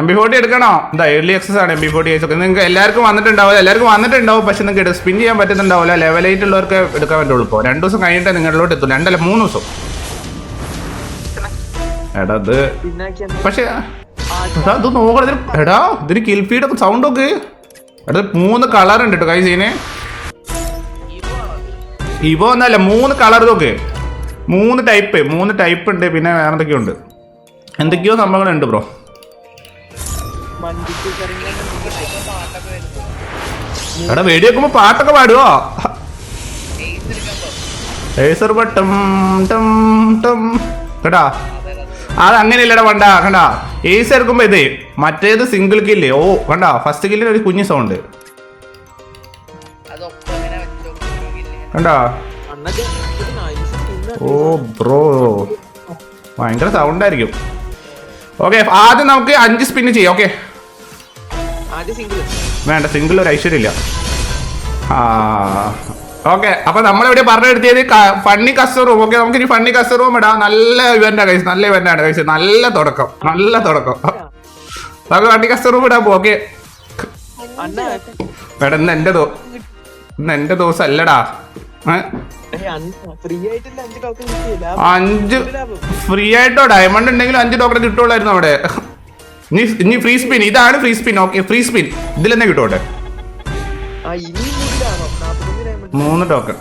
M B forty എടുക്കണോ? എന്താ early access ആണ് എം ബി ഫോർട്ടി ഒക്കെ നിങ്ങൾക്ക് എല്ലാവർക്കും വന്നിട്ടുണ്ടാവില്ല എല്ലാവർക്കും വന്നിട്ടുണ്ടാവും. പക്ഷെ നിങ്ങൾക്ക് സ്പിൻ ചെയ്യാൻ പറ്റുന്നുണ്ടാവില്ല. ലെവൽ എയ്റ്റ് ഉള്ളവർക്ക് എടുക്കാൻ പറ്റുള്ളൂ ഇപ്പോൾ രണ്ട് ദിവസം കഴിഞ്ഞിട്ട് നിങ്ങളിലോട്ട് എത്തും രണ്ടല്ല മൂന്ന് ദിവസം. എടാ ഇത് പക്ഷെ ഇത് നോക്കണം എടാ ഇതിന് കിൽഫീഡ് സൗണ്ട് ഒക്കെ എടാ മൂന്ന് കളർ ഉണ്ട് കേട്ടോ കൈ സീന് ഇവോ എന്നല്ല മൂന്ന് കളർ ഇതൊക്കെ. മൂന്ന് ടൈപ്പ് മൂന്ന് ടൈപ്പ് ഉണ്ട്. പിന്നെ വേറെ എന്തൊക്കെയുണ്ട് എന്തൊക്കെയോ സംഭവങ്ങളുണ്ട് ബ്രോ. എടാ വെടി വെക്കുമ്പോ പാട്ടൊക്കെ പാടുവോ? ഏസർ പട്ടം ടം ടം. കേട്ടാ അത് അങ്ങനെയല്ലടാ വണ്ട കണ്ടാ? ഏസ് എടുക്കുമ്പോ ഇതേ മറ്റേത് സിംഗിൾ കില്ലേ ഓ കണ്ടാ? ഫസ്റ്റ് കില്ലിന് ഒരു കുഞ്ഞു സൗണ്ട് കണ്ടാ? ഓ ബ്രോ. ഭയങ്കര സൗണ്ട് ആയിരിക്കും. ഓക്കെ ആദ്യം നമുക്ക് അഞ്ച് സ്പിന്ന് ചെയ്യാം ഓക്കെ വേണ്ട സിംഗിൾ ഒരു ഐശ്വര്യമില്ല. ആ ഓക്കെ അപ്പൊ നമ്മളിവിടെ പറഞ്ഞെടുത്തിയത് ഫണ്ണി കസ്റ്ററും ഓക്കെ നമുക്ക് ഇനി ഫണ്ണി കസ്റ്ററും ഇടാം. നല്ല ഇവന്റാ കഴിച്ചു നല്ല ഇവന്റാണ് കഴിച്ചത് നല്ല തുടക്കം. നല്ല തുടക്കം. നമുക്ക് ഫണ്ണി കസ്റ്ററും ഇടാൻ പോകെ മേഡം ഇന്ന് എന്റെ ഇന്ന് എന്റെ ദിവസം അല്ലടാ. അഞ്ച് ഫ്രീ ആയിട്ടോ? ഡയമണ്ട് ഉണ്ടെങ്കിലും അഞ്ച് ടോക്കൺ കിട്ടുള്ളായിരുന്നു അവിടെ. ഇനി ഫ്രീ സ്പിൻ ഇതാണ് free spin okay free spin ഇതിൽ തന്നെ കിട്ടോട്ടെ? ആ ഇനി മുതലാണോ? നാപ്പത്തഞ്ച് ഡയമണ്ട് മൂന്ന് ടോക്കൺ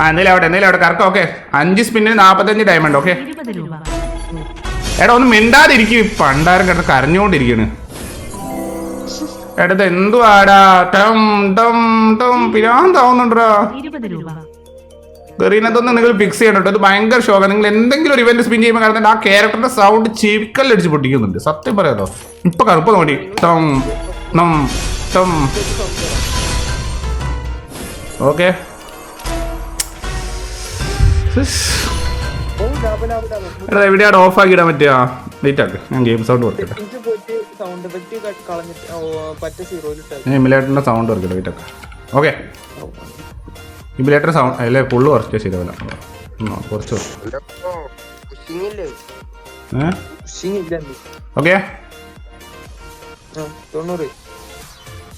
ആ എന്തെങ്കിലും അവിടെ എന്തെങ്കിലും അവിടെ കറക്റ്റ് ഓക്കെ അഞ്ച് സ്പിന്നിന് നാൽപ്പത്തഞ്ച് ഡയമണ്ട് ഓക്കെ എടാ ഒന്ന് മിണ്ടാതിരിക്കും. പണ്ടാരം കിടന്ന് കരഞ്ഞുകൊണ്ടിരിക്കണ്. എടാ ഇത് ആടാ ടം ടം ടം പിരാന്താവുന്നുണ്ടോ ഇരുപത് രൂപ. ഗറീനത്തൊന്നും നിങ്ങൾ ഫിക്സ് ചെയ്യണം കേട്ടോ. അത് ഭയങ്കര ഷോക്കാണ് നിങ്ങൾ എന്തെങ്കിലും ഒരു ഇവന്റ് സ്പിൻ ചെയ്യുമ്പോൾ കാണുന്നുണ്ട് ആ ക്യാരക്ടറിന്റെ സൗണ്ട് ചെവിക്കല്ലടിച്ച് പൊട്ടിക്കുന്നുണ്ട്. സത്യം പറയാതോ ഇപ്പൊ കറുപ്പ് നോടി ടം നം ടം. ഓക്കെ. എടാ എവിടെയാണ് ഓഫ് ആക്കി ഇടാൻ പറ്റുക വെയിറ്റ് ആക്ക്. ഞാൻ ഗെയിം സൗണ്ട് എനിക്ക് പോയിട്ട് സൗണ്ട് കുറയ്ക്കട്ടെ വെയിറ്റ് ആക്ക്. ഓക്കെ. ഇമിലേറ്റർ സൗണ്ട് അല്ലേ ഫുള്ള് കുറച്ച് ശരിയാവില്ല കുറച്ച്? ഓക്കെ.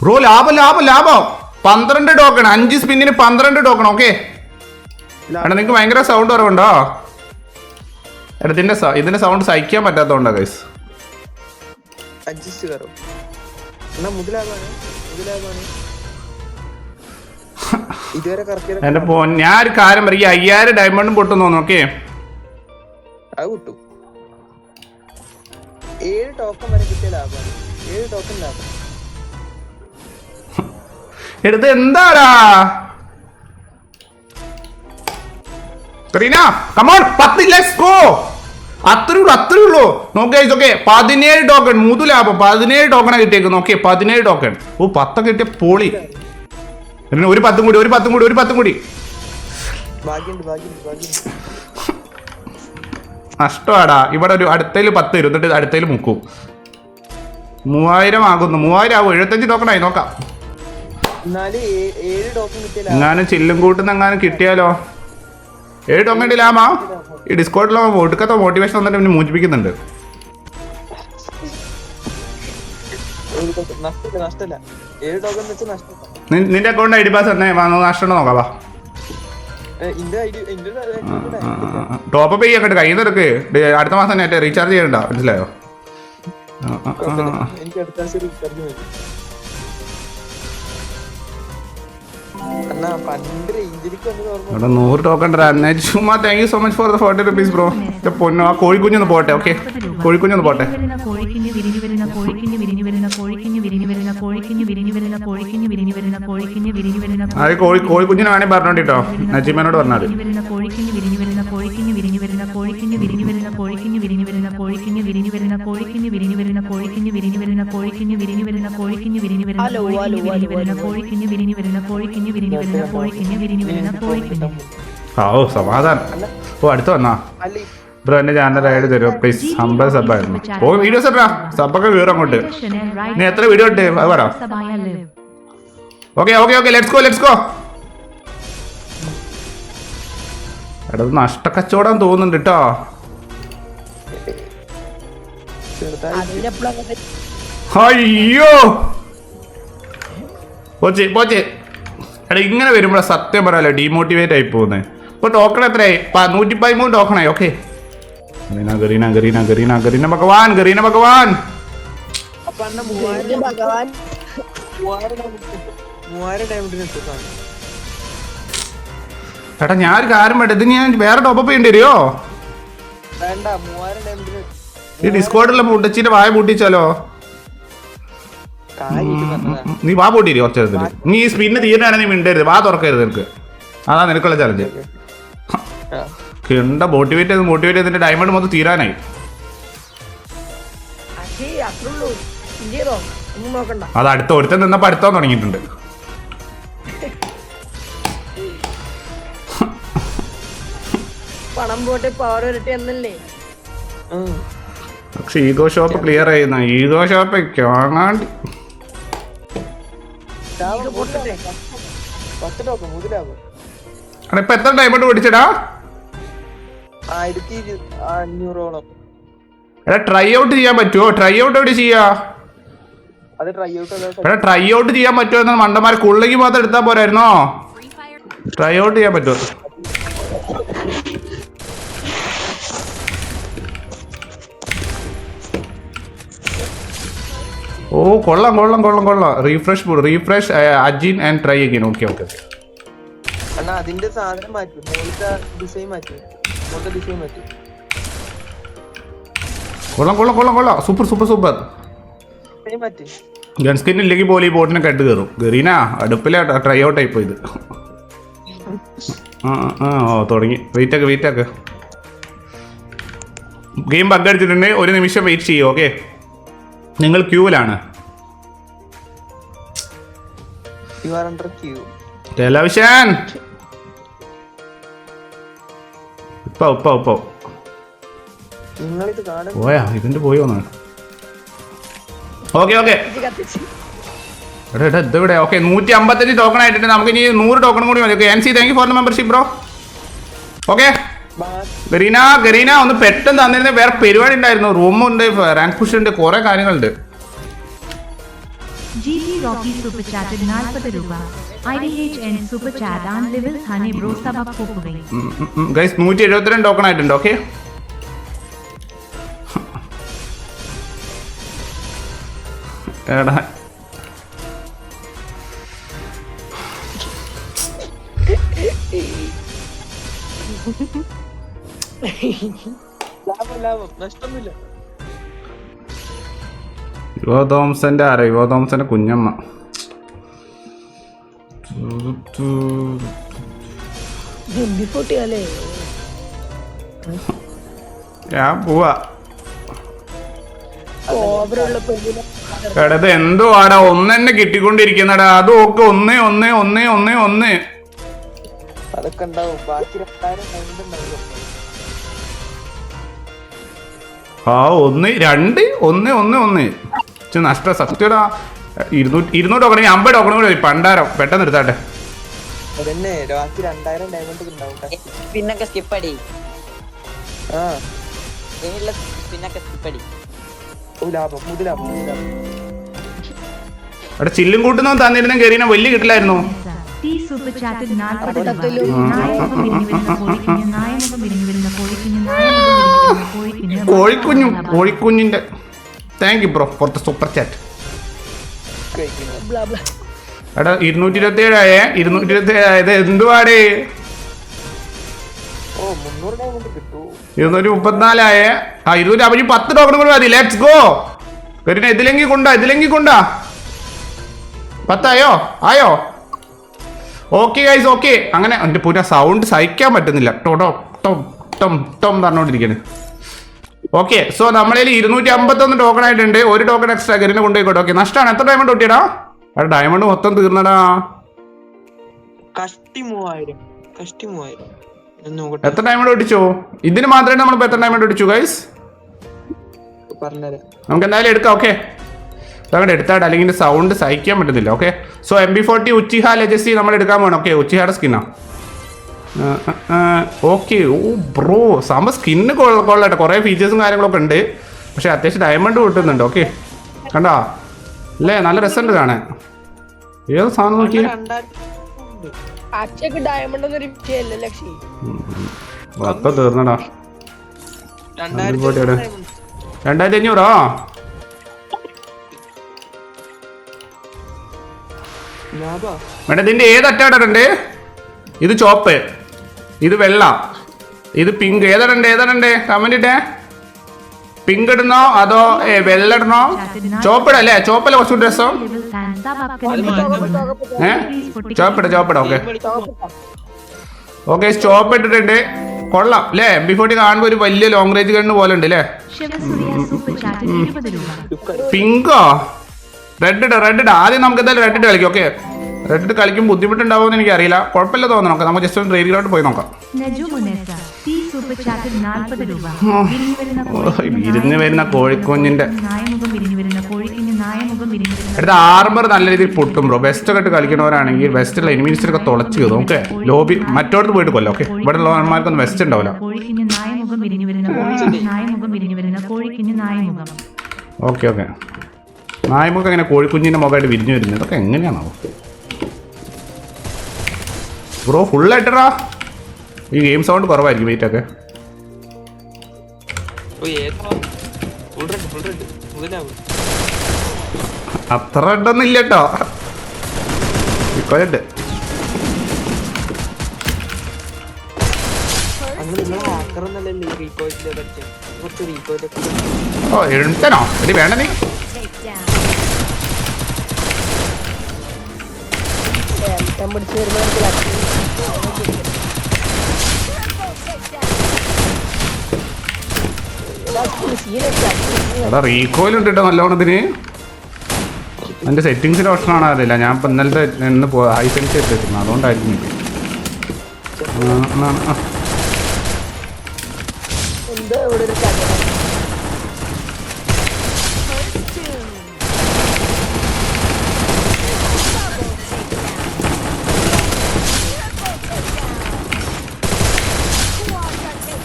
ബ്രോ ലാഭം ലാഭം ലാഭം. പന്ത്രണ്ട് ടോക്കൺ അഞ്ച് സ്പിന്നിന് പന്ത്രണ്ട് ടോക്കൺ ഓക്കെ. എടാ നിങ്ങൾക്ക് ഭയങ്കര സൗണ്ട് കുറവുണ്ടോ? എടാ ഇതിന്റെ ഇതിന്റെ സൗണ്ട് സഹിക്കാൻ പറ്റാത്തതുകൊണ്ടാ ഗൈസ് അഡ്ജസ്റ്റ് കയറും. എന്നാ മുതലാകാണ് മുതലാകാണ് ഇതുവരെ കറക്റ്റ് എന്റെ പോ ഞാൻ ഒരു കാര്യം പറയും ഈ അയ്യായിരം ഡയമണ്ടും പൊട്ടും തോന്നുന്നു ഓക്കെ അത് കിട്ടും ഏഴ് ടോക്കൺ വരെ കിട്ടിയ ലാഭമാണ്. ഏഴ് ടോക്കൺ ലാഭം. എടുത്ത് എന്താടാ? കറീന കമോൺ പത്ത് ലെറ്റ്സ് ഗോ അത്രേ ഉള്ളൂ അത്രേ ഉള്ളൂ. നോക്കേ ഓക്കെ പതിനേഴ് ടോക്കൺ മുതു ലാഭം. പതിനേഴ് ടോക്കണാ കിട്ടിയേക്കുന്നു ഓക്കെ പതിനേഴ് ടോക്കൺ ഓ പത്തൊക്കെ കിട്ടിയ പൊളി. പിന്നെ ഒരു പത്തും കൂടി ഒരു പത്തും കൂടി ഒരു പത്തും കൂടി. നഷ്ടമാടാ ഇവിടെ ഒരു അടുത്തതിൽ പത്ത് വരും എന്നിട്ട് അടുത്തതിൽ മുക്കും. മൂവായിരം ആകുന്നു. മൂവായിരം ആകും എഴുപത്തഞ്ച് ടോക്കൺ ആയി നോക്കാം. എങ്ങാനും ചില്ലും കൂട്ടുന്ന എങ്ങാനും കിട്ടിയാലോ? ഏഴ് ടോക്കൺ ലാമാ ഈ ഡിസ്കൗണ്ടിലോ ഒടുക്കത്തെ മോട്ടിവേഷൻ വന്നിട്ട് പിന്നെ മോചിപ്പിക്കുന്നുണ്ട്. നഷ്ടമില്ല നഷ്ടമില്ല. ഏഴ് ടോക്കൺ വെച്ച് നഷ്ടമില്ല നിന്റെ അക്കൗണ്ട് ഐ ഡി പാസ് തന്നെ നഷ്ടം നോക്കാം ടോപ്പ് അപ്പ് ചെയ്യാൻ കയ്യിൽ നിന്ന് എടുക്ക്. അടുത്ത മാസം തന്നെ റീചാർജ് ചെയ്യണ്ട മനസ്സിലായോ. എനിക്ക് അടുത്ത ആഴ്ച റീചാർജ് ഇവിടെ നൂറ് ടോക്കൺ ചുമ്മാ thank you so much for the forty rupees bro പൊന്നു ആ കോഴിക്കുഞ്ഞൊന്ന് പോട്ടെ ഓക്കെ കോഴിക്കുഞ്ഞൊന്ന് പോട്ടെ കോഴിക്കുഞ്ഞ് വിരിഞ്ഞു വരുന്ന കോഴിക്കുഞ്ഞ് വിരിഞ്ഞു വരുന്ന കോഴിക്കുഞ്ഞ് വിരിഞ്ഞു വരുന്ന കോഴിക്കുഞ്ഞ് വിരിഞ്ഞു വരുന്ന കോഴിക്കുഞ്ഞ് വിരിഞ്ഞു വരുന്ന കോഴിക്കുഞ്ഞ് വിരിഞ്ഞു വരുന്ന അത് കോഴി കോഴിക്കുഞ്ഞിന് വേണേ പറഞ്ഞോണ്ടിട്ടോ. നജീമനോട് പറഞ്ഞാൽ വരുന്ന കോഴിക്കുഞ്ഞ് വിരിഞ്ഞു വരുന്ന കോഴിക്കുഞ്ഞ് വിരിഞ്ഞു വരുന്ന കോഴിക്കുഞ്ഞ് വിരിഞ്ഞു വരുന്ന കോഴിക്കുഞ്ഞ് വിരിഞ്ഞു വരുന്ന കോഴിക്കുഞ്ഞ് വിരിഞ്ഞു വരുന്ന കോഴിക്കുഞ്ഞ് വിരിഞ്ഞു വരുന്ന കോഴിക്കുഞ്ഞ് വിരിഞ്ഞു വരുന്ന കോഴിക്കുഞ്ഞ് വിരിഞ്ഞു വരുന്ന കോഴിക്കുഞ്ഞ് വിരിഞ്ഞു വരുന്ന കോഴിക്കുഞ്ഞ് വിരിഞ്ഞു വരുന്ന കോഴിക്കുഞ്ഞ് വിരിഞ്ഞു വരുന്ന കോഴിക്കുഞ്ഞ് വിരിഞ്ഞു വരുന്ന കോഴിക്കുഞ്ഞ് വിരിഞ്ഞു വരുന്ന കോഴിക്കുഞ്ഞ് ആ ഓ സമാധാനം. ഓ അടുത്ത് വന്നാ. ബ്രോ എന്റെ ചാനൽ ആയിട്ട് തരുമോ പ്ലീസ് അമ്പത് സബായിരുന്നു ഓ വീഡിയോസ് എത്ര സബൊക്കെ വീറും അങ്ങോട്ട്. നീ എത്ര വീഡിയോ ഇട്ട് അത് പറ. Okay okay okay let's go let's go എടാ നഷ്ടക്കച്ചവടം തോന്നുന്നുണ്ട് കേട്ടോ അയ്യോ. പോച്ചേ പോച്ച്. എടാ ഇങ്ങനെ വരുമ്പോൾ സത്യം പറയാലോ ഡീമോട്ടിവേറ്റ് ആയി പോകുന്നത് ഇപ്പൊ ടോക്കൺ എത്രയായി? നൂറ്റി പതിമൂന്ന് ടോക്കണായി ഓക്കെ ഗറീന ഗറീന ഗറീന ഗറീന ഗറീന ഭഗവാൻ ഗറീന ഭഗവാൻ. എടാ ഞാൻ ഒരു കാര്യം വേണ്ട ഇത് ഞാൻ വേറെ ടോപ്പ് ചെയ്യേണ്ടി വരുമോ ഈ ഡിസ്കോഡിലെ മുട്ടച്ചിന്റെ വായ പൂട്ടിച്ചാലോ? നീ വാ പൂട്ടിരി കുറച്ച് നേരത്തിന് നീ ഈ സ്പിന്ന് തീരാനാണ് നീ മിണ്ടരുത്. വാ തുറക്കരുത് നിനക്ക്. അതാ നിനക്കുള്ള ചലഞ്ച്. കിണ്ട മോട്ടിവേറ്റ് ചെയ്ത് മോട്ടിവേറ്റ് ചെയ്തിട്ട് ഡയമണ്ട് മൊത്തം തീരാനായി. ചെയ്തോ അത് അടുത്ത ഒരുത്തൻ നിന്നപ്പോ അടുത്താൻ തുടങ്ങിയിട്ടുണ്ട്. പണം പോട്ടെ പവർ വരട്ടെ എന്നല്ലേ. പക്ഷെ ഈഗോ ഷോപ്പ് ക്ലിയർ ചെയ്യുന്ന ഈഗോ ഷോപ്പ് കാണാണ്ട്. എടാ ഇപ്പൊ എത്ര ഡയമണ്ട് അഞ്ഞൂറോളം. എടാ ട്രൈ ഔട്ട് ചെയ്യാൻ പറ്റുമോ ട്രൈ ഔട്ട് എവിടെ ചെയ്യാ? അത് ട്രൈ ഔട്ട് എടാ ട്രൈ ഔട്ട് ചെയ്യാൻ പറ്റുമോ എന്ന് മണ്ടന്മാരെ കുള്ളക്ക് മാത്രം എടുത്താൽ പോരായിരുന്നോ? ട്രൈ ഔട്ട് ചെയ്യാൻ പറ്റുമോ? ഓ കൊള്ളാം കൊള്ളാം കൊള്ളാം കൊള്ളാം. Refresh refresh again and try again okay okay അണ്ണാ അതിന്റെ സാധനം മാറ്റി. മുകളിലത്തെ ഡിസൈൻ മാറ്റി. മുകളിലത്തെ ഡിസൈൻ മാറ്റി. കൊള്ളാം കൊള്ളാം കൊള്ളാം കൊള്ളാം. Super super super gun skin ഇല്ലെങ്കിൽ പോലും ഈ ബോട്ടിനെ കെട്ട് കയറും. ഗറീന അടുപ്പിലെ ട്രൈ ഔട്ട് ആയിപ്പോ ഇത് ആ ആ, ഓ തുടങ്ങി. വെയിറ്റ് ആക്ക് വെയിറ്റ് ആക്ക്. ഗെയിം ബഗ് അടിച്ചിട്ടുണ്ടെങ്കിൽ ഒരു നിമിഷം വെയിറ്റ് ചെയ്യും ഓക്കെ നിങ്ങൾ ക്യൂവിലാണ് you are under queue television ഇപ്പൊ ഇപ്പൊ ഇപ്പൊ. നിങ്ങളിത് കാണും. പോയാ ഇതിന്റെ പോയി വന്നു. ഓക്കെ ഓക്കെ എടാ എടാ ഇതെവിടെ ഓക്കെ നൂറ്റി അമ്പത്തഞ്ച് ടോക്കൺ ആയിട്ടുണ്ട്. നമുക്ക് ഇനി നൂറ് ടോക്കൺ കൂടി മതി. Okay N C thank you for the membership bro okay Garena Garena ഒന്ന് പെട്ടെന്ന് തന്നിരുന്ന. വേറെ പരിപാടി ഉണ്ടായിരുന്നു. റൂമുണ്ട് റാങ്ക് പുഷ് ഉണ്ട് കുറെ കാര്യങ്ങളുണ്ട്. ജി ടി റോക്കി സൂപ്പർ ചാറ്റിൽ നാൽപ്പത് രൂപ. I D H N super chat an level honey bro സഭ പോക്കുകയും ഗൈസ് നൂറ്റി എഴുപത്തിരണ്ട് ടോക്കൺ ആയിട്ടുണ്ട് ഓക്കെ എടാ. ലാഭം ലാഭം. നഷ്ടമൊന്നുമില്ല. യുവ തോംസന്റെ ആരാ? യുവ തോംസന്റെ കുഞ്ഞമ്മ ഞാൻ പോവാ. എന്തോ ആടാ ഒന്നെന്നെ കിട്ടിക്കൊണ്ടിരിക്കുന്നടാ. അത് ഒക്കെ ഒന്നേ ഒന്നേ ഒന്നേ ഒന്നേ ഒന്ന്. അതൊക്കെ ഉണ്ടാവും. ബാക്കി ആ ഒന്ന് രണ്ട് ഒന്ന് ഒന്ന് ഒന്ന്. ഇച്ചിരി നഷ്ട. സത്യടാ. ഇരുന്നൂറ്റി ഇരുന്നൂറ് ടോക്കൺ അമ്പത് ടോക്കൺ കൂടി പണ്ടാരോ. പെട്ടെന്ന് എടുത്താട്ടെ. പിന്നൊക്കെ സ്കിപ്പ് അടി. പിന്നൊക്കെ സ്കിപ്പ് അടി. അവിടെ ചില്ലും കൂട്ടുന്നവൻ തന്നിരുന്ന കയറിന വലിയ കിട്ടില്ലായിരുന്നു. കോഴിക്കുഞ്ഞു. കോഴിക്കുഞ്ഞിന്റെ thank you bro for the super chat എടാ ഇരുന്നൂറ്റി ഇരുപത്തി ഏഴായ ഇരുന്നൂറ്റി ഇരുപത്തി ഏഴായത് എന്തുവാടേ ഇരുന്നൂറ്റി മുപ്പത്തിനാലായ ആ ഇരുന്നൂറ്റി അപ്പൊ പത്ത് ടോക്കൺ കൂടി മതി. ലെറ്റ്സ് ഗോ കരീന ഇതിലെങ്കിൽ കൊണ്ടാ ഇതിലെങ്കിൽ കൊണ്ടാ. പത്തായോ? ആയോ? ഓക്കെ ഗൈസ് ഓക്കെ അങ്ങനെ എന്റെ പുന സൗണ്ട് സഹിക്കാൻ പറ്റുന്നില്ല. ടോ ടോ ടോം ടോം ടോം പറഞ്ഞുകൊണ്ടിരിക്കണ് ഓക്കെ സോ നമ്മളിൽ ഇരുന്നൂറ്റി അമ്പത്തൊന്ന് ടോക്കൺ ആയിട്ടുണ്ട്. ഒരു ടോക്കൺ എക്സ്ട്രാ ഗരിന് കൊണ്ടുപോയിക്കോട്ടെ. ഓക്കെ നഷ്ടമാണ് എത്ര ഡയമണ്ട് കൂട്ടിയടാ? അവിടെ ഡയമണ്ട് മൊത്തം തീർന്നടാ. എത്ര ഡയമണ്ട് ഓടിച്ചോ ഇതിന് മാത്രമേ നമ്മൾ എത്ര ഡയമണ്ട് ഓടിച്ചു ഗൈസ് നമുക്ക് എന്തായാലും എടുക്കാം ഓക്കെ അതങ്ങോട്ട് എടുത്താട്ട് അല്ലെങ്കിൽ സൗണ്ട് സഹിക്കാൻ പറ്റുന്നില്ല okay so M B forty Uchiha legacy നമ്മൾ എടുക്കാൻ പോകണം ഓക്കെ ഉച്ചിഹയുടെ സ്കിന്നാ ഓക്കെ ഓ ബ്രോ സാമ്പ സ്കിന്ന് കൊള്ളട്ടെ. കുറേ ഫീച്ചേഴ്സും കാര്യങ്ങളൊക്കെ ഉണ്ട്. പക്ഷെ അത്യാവശ്യം ഡയമണ്ട് കിട്ടുന്നുണ്ട്. ഓക്കെ കണ്ടോ? അല്ലേ? നല്ല രസമുണ്ട് കാണാൻ. ഏത് സാധനം നോക്കി രണ്ടായിരത്തി തീർന്നടാ. അഞ്ഞൂറോ വേണ്ട മേഡം ഇതിന്റെ ഏത് അറ്റാടുണ്ട് ഇത് ചോപ്പ്. ഇത് വെള്ള. ഇത് പിങ്ക് ഏതാണ്ട് ഏതാണ്ട് കമന്റ് ഇട്ടേ. പിങ്ക് ഇടണോ അതോ വെള്ള ഇടണോ ചോപ്പിടല്ലേ ചോപ്പല്ലേ കുറച്ചും ഡ്രസ്സോ ഏ? ചോപ്പിട ചോപ്പിട ഓക്കെ ഓക്കെ സ്റ്റോപ്പ് ഇട്ടിട്ടുണ്ട്. കൊള്ളാം അല്ലേ എം ബി ഫോർട്ടി കാണുമ്പോൾ ഒരു വലിയ ലോങ് റേഞ്ച് ഗണ്ണ് പോലെ ഉണ്ട് അല്ലേ പിങ്കോ റെഡ് ഇടാ റെഡ് ഇടാ. ആദ്യം നമുക്ക് എന്തായാലും റെഡ് ഇട്ട് കളിക്കാം ഓക്കെ ഇട്ട് കളിക്കും ബുദ്ധിമുട്ടുണ്ടാവുമെന്ന് എനിക്ക് അറിയില്ല കുഴപ്പമില്ല തോന്നുന്നു. നമുക്ക് നമുക്ക് ജസ്റ്റ് ഒന്ന് ട്രെയിനിലോട്ട് പോയി നോക്കാം. വിരിഞ്ഞു വരുന്ന കോഴിക്കുഞ്ഞിന്റെ എടുത്ത ആർമർ നല്ല രീതിയിൽ പൊട്ടും ബ്രോ വെസ്റ്റ് ഒക്കെ ഇട്ട് കളിക്കുന്നവരാണെങ്കിൽ വെസ്റ്റുള്ള എനിമീസിനൊക്കെ തുളച്ച് കയറും ഓക്കെ ലോബി മറ്റോടത്ത് പോയിട്ട് കൊല്ലോ. ഓക്കെ ഇവിടെ ഉള്ളവന്മാർക്കൊന്നും വെസ്റ്റ് ഉണ്ടാവില്ല. ഓക്കെ ഓക്കെ നായ്മുഖം എങ്ങനെ കോഴിക്കുഞ്ഞിന്റെ മുഖമായിട്ട് വിരിഞ്ഞു വരുന്നത്. ഇതൊക്കെ എങ്ങനെയാണോ ബ്രോ ഫുള്ളായിട്ടടാ ഈ ഗെയിം സൗണ്ട് കുറവായിരിക്കും വെയിറ്റ് ഒക്കെ. ഓ ഏതാ ഫുൾ റെഡ് ഫുൾ അത്ര ഉണ്ടൊന്നും ഇല്ല കേട്ടോ കളിച്ചത് ഓ എഴുത്തനോ എടി വേണ്ട നീ. ഞാൻ പിടിച്ച് വരുമ്പോൾ എടാ റീകോയിൽ ഉണ്ട് കേട്ടോ നല്ലോണം ഇതിന് അതിന്റെ സെറ്റിങ്സിന്റെ ഓപ്ഷൻ പ്രശ്നമാണ് അറിയില്ല ഞാൻ ഇപ്പൊ ഇന്നലത്തെ ഹൈ സെൻസ് എടുത്തിരുന്നു. അതുകൊണ്ടായിരിക്കും.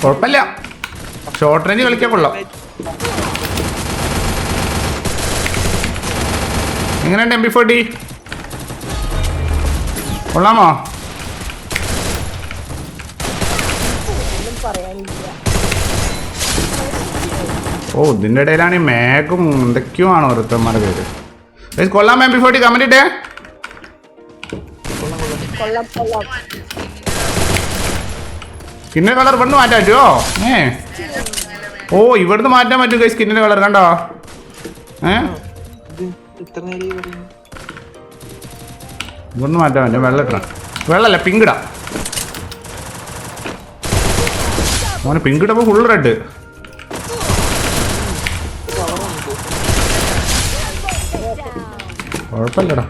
കുഴപ്പമില്ല. ഷോർട്ട് റേഞ്ച് കളിക്കാൻ കൊള്ളാം. എങ്ങനെയുണ്ട് എം ബി ഫോർട്ടി കൊള്ളാമോ? ഓ ഇതിന്റെ ഇടയിലാണ് മാഗും എന്തൊക്കെയോ ആണ് ഓരോരുത്തന്മാരുടെ പേര്. കൊള്ളാം എം ബി ഫോർട്ടി കമന്റ് ഇട്ടേ. കൊള്ളാം കൊള്ളാം. സ്കിന്നിന്റെ കളർ ഇവിടുന്ന് മാറ്റാൻ പറ്റുമോ ഏ. ഓ ഇവിടുന്ന് മാറ്റാൻ പറ്റും കൈ സ്കിന്നിന്റെ കളർ കണ്ടോ? ഏ? ഇവിടുന്ന് മാറ്റാൻ പറ്റും വെള്ളം ഇട്ടാ വെള്ളല്ല പിങ്ക് ഇടാം മോനെ പിങ്ക് ഇട്ടപ്പോൾ ഫുൾ റെഡ് കുഴപ്പമില്ലടാ.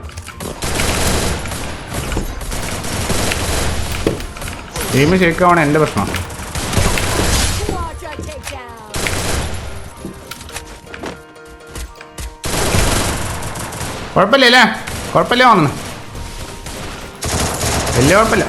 ഗെയിം ഷേക്കാവാണ് എന്റെ പ്രശ്നം. കുഴപ്പമില്ല അല്ലേ? കുഴപ്പമില്ല വന്നു വലിയ കുഴപ്പമില്ല.